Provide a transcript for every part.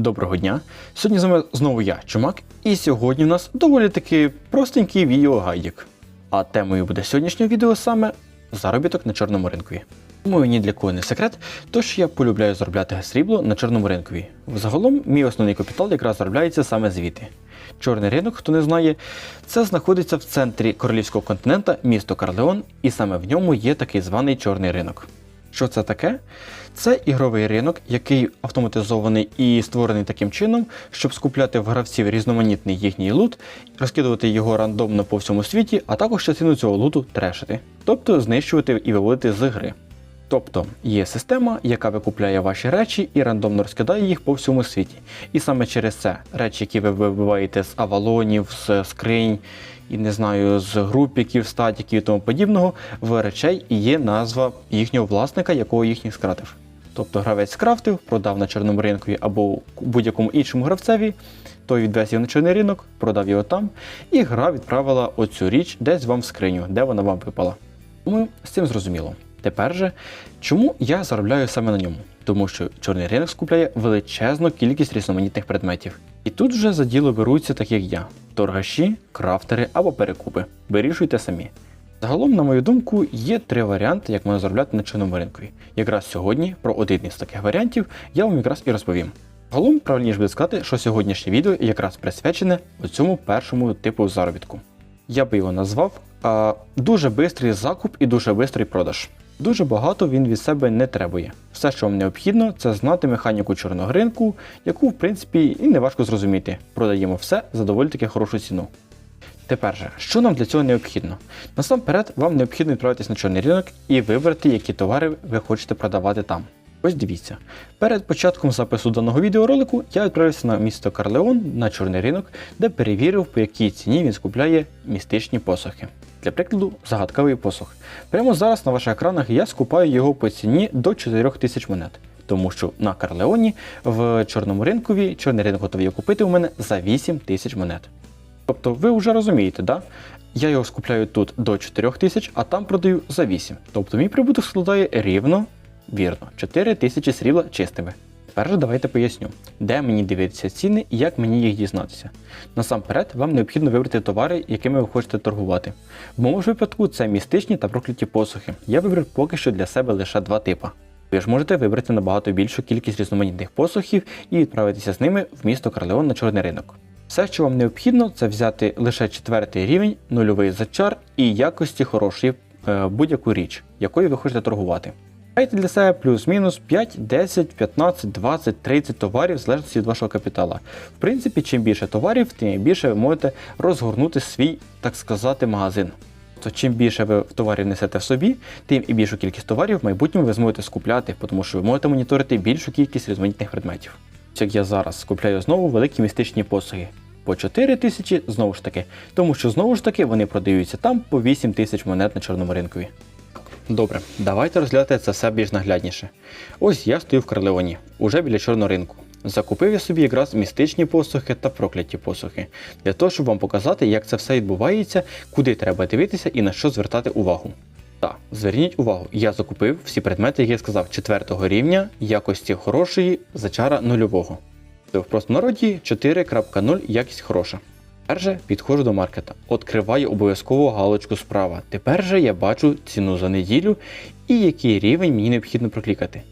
Доброго дня! Сьогодні з вами знову я, Чумак, і сьогодні в нас доволі таки простенький відеогайдик. А темою буде сьогоднішнього відео саме заробіток на чорному ринкові. Думаю, ні для кого не секрет, тож я полюбляю заробляти срібло на чорному ринкові. Взагалом, мій основний капітал якраз заробляється саме звідти. Чорний ринок, хто не знає, це знаходиться в центрі королівського континента, місто Карлеон, і саме в ньому є такий званий чорний ринок. Що це таке? Це ігровий ринок, який автоматизований і створений таким чином, щоб скупляти в гравців різноманітний їхній лут, розкидувати його рандомно по всьому світі, а також частину цього луту трешити, тобто знищувати і виводити з гри. Тобто є система, яка викупляє ваші речі і рандомно розкидає їх по всьому світі. І саме через це речі, які ви вибиваєте з авалонів, з скринь, і не знаю, з групіків, статіків і тому подібного, в речей є назва їхнього власника, якого їхніх скратив. Тобто гравець скрафтив, продав на чорному ринку або будь-якому іншому гравцеві, той відвез його на чорний ринок, продав його там, і гра відправила оцю річ десь вам в скриню, де вона вам випала. Думаю, з цим зрозуміло. Тепер же, чому я заробляю саме на ньому? Тому що чорний ринок скупляє величезну кількість різноманітних предметів. І тут вже за діло беруться, так як я: торгаші, крафтери або перекупи. Вирішуйте самі. Загалом, на мою думку, є три варіанти, як можна заробляти на чорному ринку. Якраз сьогодні про один із таких варіантів я вам якраз і розповім. Загалом, правильніше буде сказати, що сьогоднішнє відео якраз присвячене цьому першому типу заробітку. Я би його назвав а, дуже бистрий закуп і дуже бистрий продаж. Дуже багато він від себе не требує. Все, що вам необхідно, це знати механіку чорного ринку, яку, в принципі, і не важко зрозуміти. Продаємо все за доволі таки хорошу ціну. Тепер же, що нам для цього необхідно? Насамперед, вам необхідно відправитись на чорний ринок і вибрати, які товари ви хочете продавати там. Ось дивіться, перед початком запису даного відеоролику я відправився на місто Карлеон на чорний ринок, де перевірив, по якій ціні він скупляє містичні посохи. Для прикладу, загадковий посох. Прямо зараз на ваших екранах я скупаю його по ціні до 4000 монет. Тому що на Карлеоні в чорному ринкові чорний ринок готовий його купити у мене за 8 тисяч монет. Тобто ви вже розумієте, да? Я його скупляю тут до 4 тисяч, а там продаю за 8. Тобто мій прибуток складає рівно, вірно, 4 тисячі срібла чистими. Тепер же давайте поясню, де мені дивитися ціни і як мені їх дізнатися. Насамперед, вам необхідно вибрати товари, якими ви хочете торгувати. В моєму ж випадку це містичні та прокляті посухи. Я вибрав поки що для себе лише два типа. Ви ж можете вибрати набагато більшу кількість різноманітних посухів і відправитися з ними в місто Карлеон на чорний ринок. Все, що вам необхідно, це взяти лише четвертий рівень, нульовий зачар і якості хорошої е, будь-яку річ, якою ви хочете торгувати. Дайте для себе плюс-мінус 5, 10, 15, 20, 30 товарів в залежності від вашого капітала. В принципі, чим більше товарів, тим більше ви можете розгорнути свій, так сказати, магазин. То чим більше ви товарів несете в собі, тим і більшу кількість товарів в майбутньому ви зможете скупляти, тому що ви можете моніторити більшу кількість різноманітних предметів. Як я зараз скупляю знову великі містичні посуги. По 4 тисячі знову ж таки, тому що знову ж таки вони продаються там по 8 тисяч монет на чорному ринкові. Добре, давайте розглядати це все більш наглядніше. Ось я стою в Карлеоні, уже біля чорного ринку. Закупив я собі якраз містичні посухи та прокляті посухи, для того, щоб вам показати, як це все відбувається, куди треба дивитися і на що звертати увагу. Так, зверніть увагу, я закупив всі предмети, які я сказав, 4 рівня, якості хорошої, зачара нульового. В простонароді 4.0 якість хороша. Тепер же підходжу до маркета, відкриваю обов'язково галочку справа. Тепер же я бачу ціну за неділю і який рівень мені необхідно проклікати.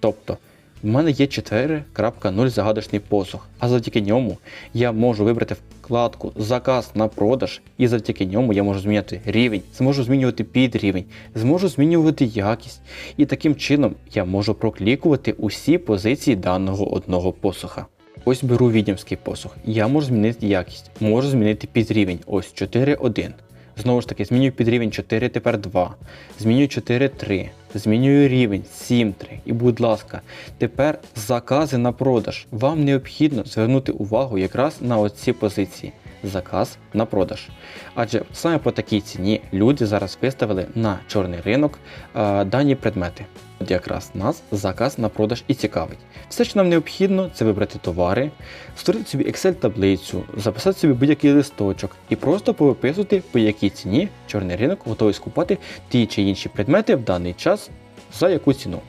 Тобто, в мене є 4.0 загадочний посох, а завдяки ньому я можу вибрати вкладку Заказ на продаж, і завдяки ньому я можу змінювати рівень, зможу змінювати підрівень, зможу змінювати якість. І таким чином я можу проклікувати усі позиції даного одного посоха. Ось беру відьямський посох. Я можу змінити якість, можу змінити підрівень. Ось 4.1. Знову ж таки, змінюю підрівень 4, тепер 2. Змінюю 4.3. Змінюю рівень 7.3. І, будь ласка, тепер закази на продаж. Вам необхідно звернути увагу якраз на оці позиції. Заказ на продаж. Адже саме по такій ціні люди зараз виставили на чорний ринок а, дані предмети. От якраз нас заказ на продаж і цікавить. Все, що нам необхідно, це вибрати товари, створити собі Excel-таблицю, записати собі будь-який листочок і просто повиписувати, по якій ціні чорний ринок готовий скупати ті чи інші предмети в даний час за яку ціну.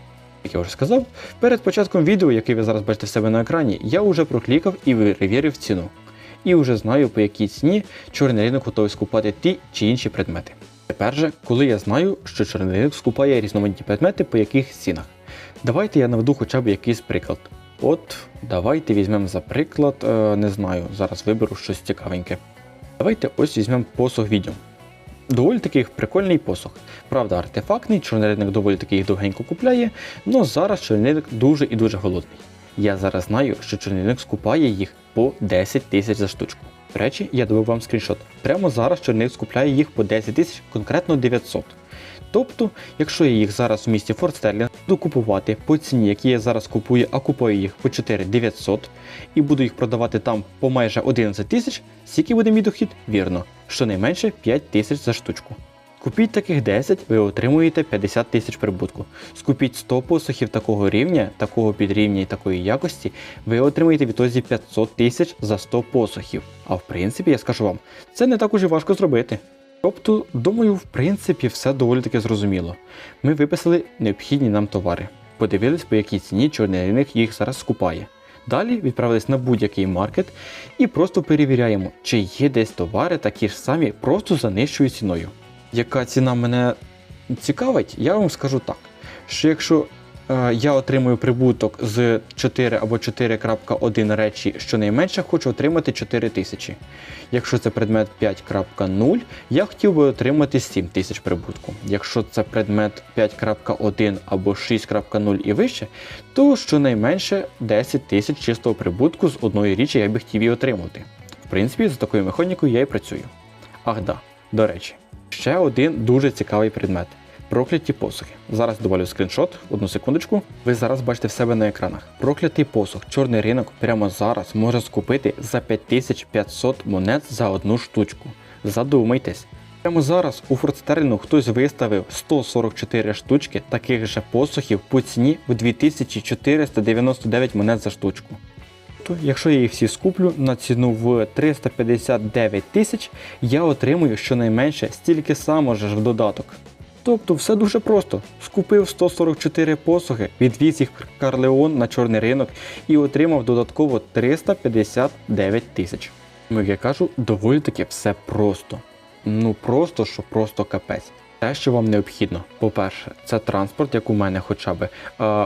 Як я вже сказав, перед початком відео, яке ви зараз бачите в себе на екрані, я вже проклікав і перевірив ціну. І вже знаю, по якій ціні чорний ринок готовий скупати ті чи інші предмети. Тепер же, коли я знаю, що чорний ринок скупає різноманітні предмети по яких цінах. Давайте я наведу хоча б якийсь приклад. От, давайте візьмемо за приклад, е, не знаю, зараз виберу щось цікавеньке. Давайте ось візьмемо посох відьом. Доволі такий прикольний посох. Правда, артефактний, чорний ринок доволі таки їх довгенько купляє, але зараз чорний ринок дуже і дуже голодний. Я зараз знаю, що чорний ринок скупає їх по 10 тисяч за штучку. До речі, я дав вам скріншот. Прямо зараз ринок скупляє їх по 10 тисяч, конкретно 900. Тобто, якщо я їх зараз в місті Форт Стерлінг буду купувати по ціні, які я зараз купую, а купую їх по 4900 і буду їх продавати там по майже 11 тисяч, скільки буде мій дохід? Вірно, щонайменше 5 тисяч за штучку. Купіть таких 10, ви отримуєте 50 тисяч прибутку. Скупіть 100 посухів такого рівня, такого підрівня і такої якості, ви отримаєте відтоді 500 тисяч за 100 посухів. А в принципі, я скажу вам, це не так уже важко зробити. Тобто, думаю, в принципі, все доволі таки зрозуміло. Ми виписали необхідні нам товари, подивились, по якій ціні чорний ринок їх зараз скупає. Далі відправились на будь-який маркет і просто перевіряємо, чи є десь товари такі ж самі, просто за нижчою ціною. Яка ціна мене цікавить, я вам скажу так, що якщо е, я отримую прибуток з 4 або 4.1 речі, щонайменше хочу отримати 4 тисячі. Якщо це предмет 5.0, я хотів би отримати 7 тисяч прибутку. Якщо це предмет 5.1 або 6.0 і вище, то щонайменше 10 тисяч чистого прибутку з одної річі я би хотів і отримати. В принципі, за такою механікою я і працюю. Ах да, до речі, ще один дуже цікавий предмет. Прокляті посухи. Зараз добавлю скріншот, одну секундочку. Ви зараз бачите в себе на екранах. Проклятий посух, чорний ринок прямо зараз може скупити за 5500 монет за одну штучку. Задумайтесь. Прямо зараз у Фордстерлінгу хтось виставив 144 штучки таких же посухів по ціні в 2499 монет за штучку. То, якщо я їх всі скуплю на ціну в 359 тисяч, я отримую щонайменше стільки само ж в додаток. Тобто все дуже просто. Скупив 144 посухи, відвіз їх Карлеон на чорний ринок і отримав додатково 359 тисяч. Ну, як я кажу, доволі таки все просто. Ну просто, що просто капець. Те, що вам необхідно, по-перше, це транспорт, як у мене хоча б. Е,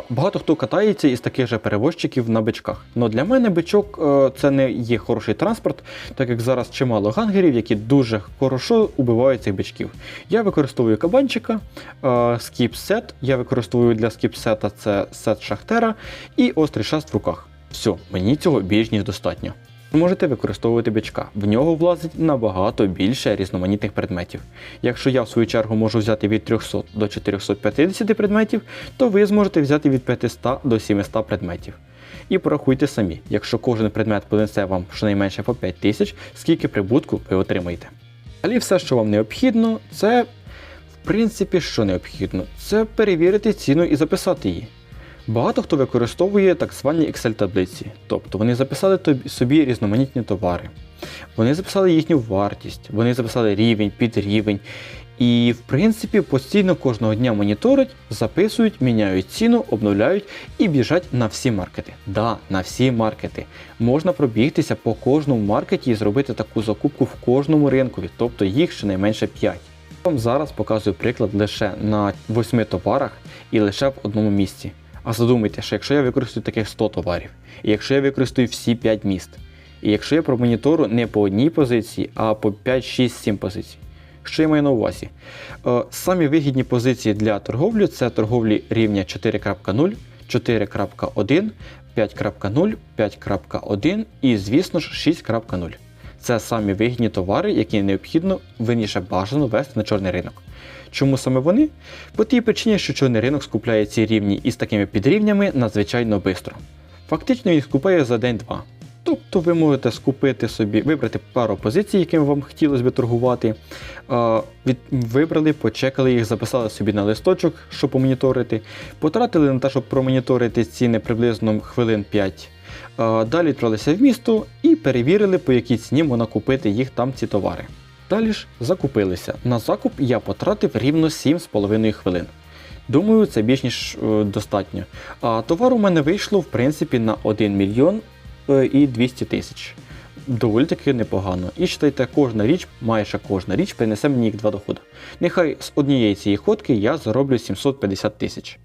багато хто катається із таких же перевозчиків на бичках. Но для мене бичок е, це не є хороший транспорт, так як зараз чимало гангерів, які дуже хорошо убивають цих бичків. Я використовую кабанчика, е, скіпсет. Я використовую для скіпсета це сет шахтера і острий шаст в руках. Все, мені цього більш ніж достатньо. Можете використовувати бичка. В нього влазить набагато більше різноманітних предметів. Якщо я в свою чергу можу взяти від 300 до 450 предметів, то ви зможете взяти від 500 до 700 предметів. І порахуйте самі, якщо кожен предмет понесе вам щонайменше по 5 тисяч, скільки прибутку ви отримаєте. Далі все, що вам необхідно, це в принципі що необхідно, це перевірити ціну і записати її. Багато хто використовує так звані Excel-таблиці, тобто вони записали собі різноманітні товари, вони записали їхню вартість, вони записали рівень, підрівень. І, в принципі, постійно кожного дня моніторять, записують, міняють ціну, обновляють і біжать на всі маркети. Да, на всі маркети. Можна пробігтися по кожному маркеті і зробити таку закупку в кожному ринкові, тобто їх щонайменше 5. Я вам зараз показую приклад лише на 8 товарах і лише в одному місці. А задумайте, що якщо я використаю таких 100 товарів, і якщо я використаю всі 5 міст, і якщо я промоніторю не по одній позиції, а по 5, 6, 7 позицій. Що я маю на увазі? Е, Самі вигідні позиції для торговлі це торговлі рівня 4.0, 4.1, 5.0, 5.1 і, звісно ж, 6.0. Це самі вигідні товари, які необхідно винніше бажано вести на чорний ринок. Чому саме вони? По тій причині, що чорний ринок скупляє ці рівні із такими підрівнями надзвичайно швидко. Фактично він скупає за день-два. Тобто ви можете скупити собі, вибрати пару позицій, якими вам хотілося б торгувати. Вибрали, почекали їх, записали собі на листочок, щоб помоніторити. Потратили на те, щоб промоніторити ціни приблизно хвилин 5. Е, Далі відправилися в місто і перевірили, по якій ціні можна купити їх там ці товари. Далі ж закупилися. На закуп я потратив рівно 7,5 хвилин. Думаю, це більш ніж е, достатньо. А товар у мене вийшло, в принципі, на 1 мільйон е, і 200 тисяч. Доволі таки непогано. І считайте, кожна річ, майже кожна річ принесе мені їх два доходи. Нехай з однієї цієї ходки я зароблю 750 тисяч.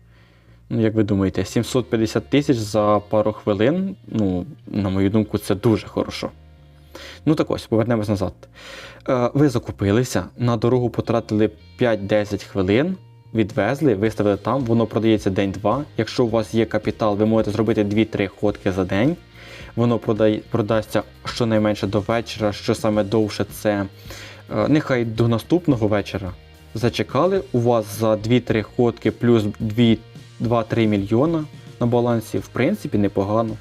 Ну, як ви думаєте, 750 тисяч за пару хвилин, ну, на мою думку, це дуже хорошо. Ну так ось, повернемось назад. Е, ви закупилися, на дорогу потратили 5-10 хвилин, відвезли, виставили там, воно продається день-два. Якщо у вас є капітал, ви можете зробити 2-3 ходки за день. Воно продай, продасться щонайменше до вечора, що саме довше це е, нехай до наступного вечора. Зачекали, у вас за 2-3 ходки плюс 2 2-3 мільйона на балансі, в принципі, непогано.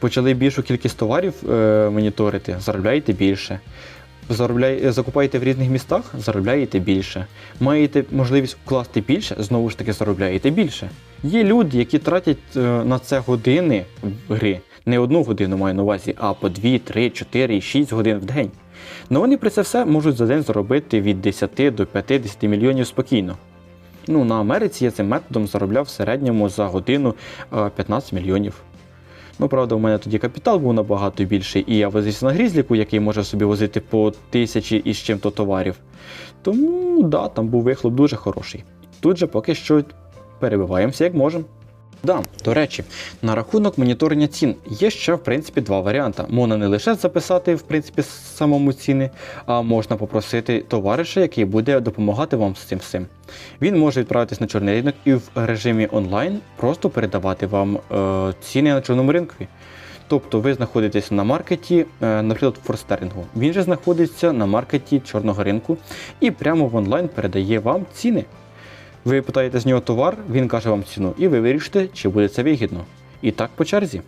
Почали більшу кількість товарів е, моніторити, заробляєте більше. Заробляє, е, закупаєте в різних містах, заробляєте більше. Маєте можливість вкласти більше, знову ж таки заробляєте більше. Є люди, які тратять е, на це години гри. Не одну годину маю на увазі, а по 2, 3, 4, 6 годин в день. Ну вони при це все можуть за день заробити від 10 до 50 мільйонів спокійно. Ну, на Америці я цим методом заробляв в середньому за годину е, 15 мільйонів. Ну, правда, у мене тоді капітал був набагато більший, і я возився на грізліку, який може собі возити по тисячі із чим-то товарів. Тому, да, там був вихлоп дуже хороший. Тут же поки що перебиваємося як можемо. Да, до речі, на рахунок моніторення цін є ще в принципі два варіанти. Можна не лише записати в принципі самому ціни, а можна попросити товариша, який буде допомагати вам з цим всім. Він може відправитись на чорний ринок і в режимі онлайн просто передавати вам е, ціни на чорному ринку. Тобто ви знаходитесь на маркеті, е, наприклад, форстерингу. Він же знаходиться на маркеті чорного ринку і прямо в онлайн передає вам ціни. Ви питаєте з нього товар, він каже вам ціну, і ви вирішите, чи буде це вигідно. І так по черзі.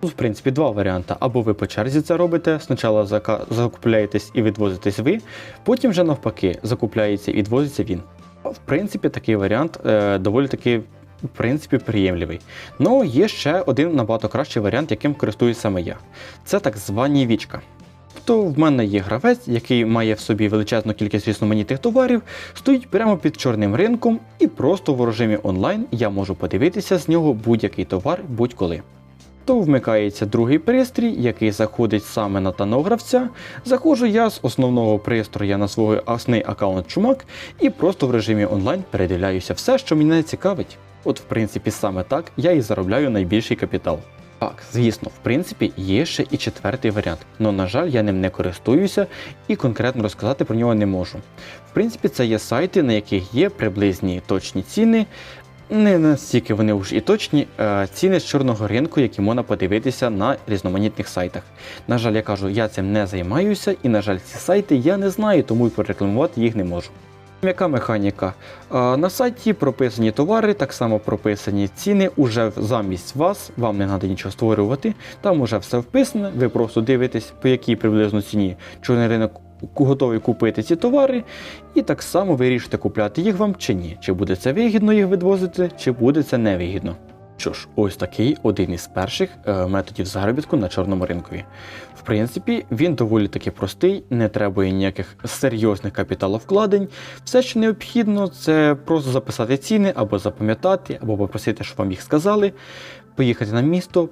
Тут, в принципі, два варіанти. Або ви по черзі це робите, спочатку закупляєтесь і відвозитесь ви, потім вже навпаки закупляється і відвозиться він. В принципі, такий варіант е, доволі таки в принципі, приємливий. Ну, є ще один набагато кращий варіант, яким користуюсь саме я. Це так звані вічка. Тобто в мене є гравець, який має в собі величезну кількість різноманітних товарів, стоїть прямо під чорним ринком, і просто в режимі онлайн я можу подивитися з нього будь-який товар будь-коли. То вмикається другий пристрій, який заходить саме на даного гравця. Заходжу я з основного пристрою на свій основний аккаунт Чумак і просто в режимі онлайн передивляюся все, що мене цікавить. От, в принципі, саме так я і заробляю найбільший капітал. Так, звісно, в принципі, є ще і четвертий варіант, але, на жаль, я ним не користуюся і конкретно розказати про нього не можу. В принципі, це є сайти, на яких є приблизні точні ціни. Не настільки вони вже і точні е, ціни з чорного ринку, які можна подивитися на різноманітних сайтах. На жаль, я кажу, я цим не займаюся, і, на жаль, ці сайти я не знаю, тому і порекламувати їх не можу. Яка механіка? На сайті прописані товари, так само прописані ціни уже замість вас, вам не треба нічого створювати. Там уже все вписано, ви просто дивитесь, по якій приблизно ціні чорний ринок готовий купити ці товари, і так само вирішите, купляти їх вам чи ні. Чи буде це вигідно їх відвозити, чи буде це невигідно. Що ж, ось такий один із перших е, методів заробітку на чорному ринкові. В принципі, він доволі таки простий, не треба ніяких серйозних капіталовкладень. Все, що необхідно, це просто записати ціни або запам'ятати, або попросити, щоб вам їх сказали. Поїхати на місто,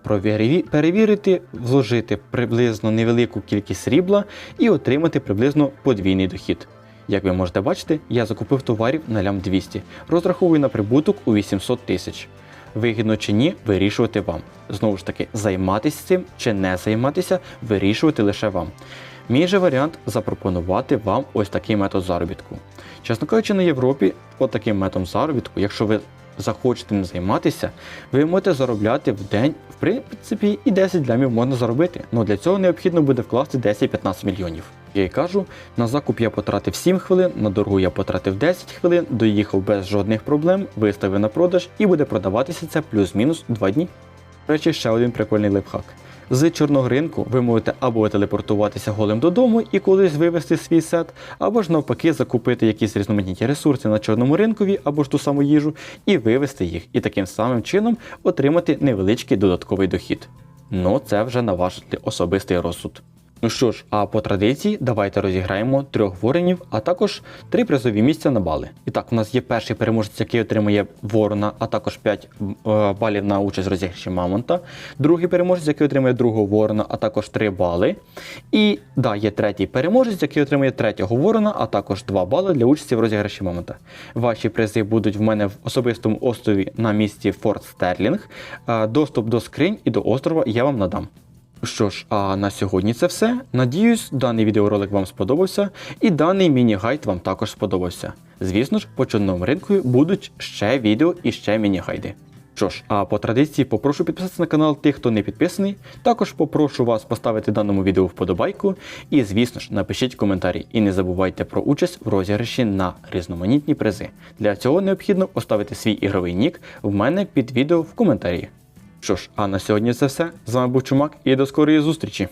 перевірити, вложити приблизно невелику кількість срібла і отримати приблизно подвійний дохід. Як ви можете бачити, я закупив товарів на лям 200, розраховую на прибуток у 800 тисяч. Вигідно чи ні, вирішувати вам. Знову ж таки, займатися цим чи не займатися, вирішувати лише вам. Мій же варіант запропонувати вам ось такий метод заробітку. Чесно кажучи, на Європі, от таким методом заробітку, якщо ви захочете ним займатися, ви можете заробляти в день, в принципі, і 10 лямів можна заробити. але для цього необхідно буде вкласти 10-15 мільйонів. Я й кажу, на закуп я потратив 7 хвилин, на дорогу я потратив 10 хвилин, доїхав без жодних проблем, виставив на продаж і буде продаватися це плюс-мінус 2 дні. До речі, ще один прикольний лайфхак. З чорного ринку ви можете або телепортуватися голим додому і кудись вивезти свій сет, або ж навпаки закупити якісь різноманітні ресурси на чорному ринкові або ж ту саму їжу і вивезти їх, і таким самим чином отримати невеличкий додатковий дохід. Ну це вже на ваш особистий розсуд. Ну що ж, а по традиції давайте розіграємо трьох воронів, а також три призові місця на бали. І так, у нас є перший переможець, який отримує ворона, а також 5 е, балів на участь розіграші Мамонта. Другий переможець, який отримує другого ворона, а також 3 бали. І да, є третій переможець, який отримує третього ворона, а також 2 бали для участі в розіграші Мамонта. Ваші призи будуть в мене в особистому острові на місці Форт Стерлінг. Е, Доступ до скринь і до острова я вам надам. Що ж, а на сьогодні це все. Надіюсь, даний відеоролик вам сподобався, і даний міні-гайд вам також сподобався. Звісно ж, по чорному ринку будуть ще відео і ще міні-гайди. Що ж, а по традиції попрошу підписатися на канал тих, хто не підписаний. Також попрошу вас поставити даному відео вподобайку. І, звісно ж, напишіть коментарі. І не забувайте про участь в розіграші на різноманітні призи. Для цього необхідно поставити свій ігровий нік в мене під відео в коментарі. Що ж, а на сьогодні це все. З вами був Чумак і до скорої зустрічі!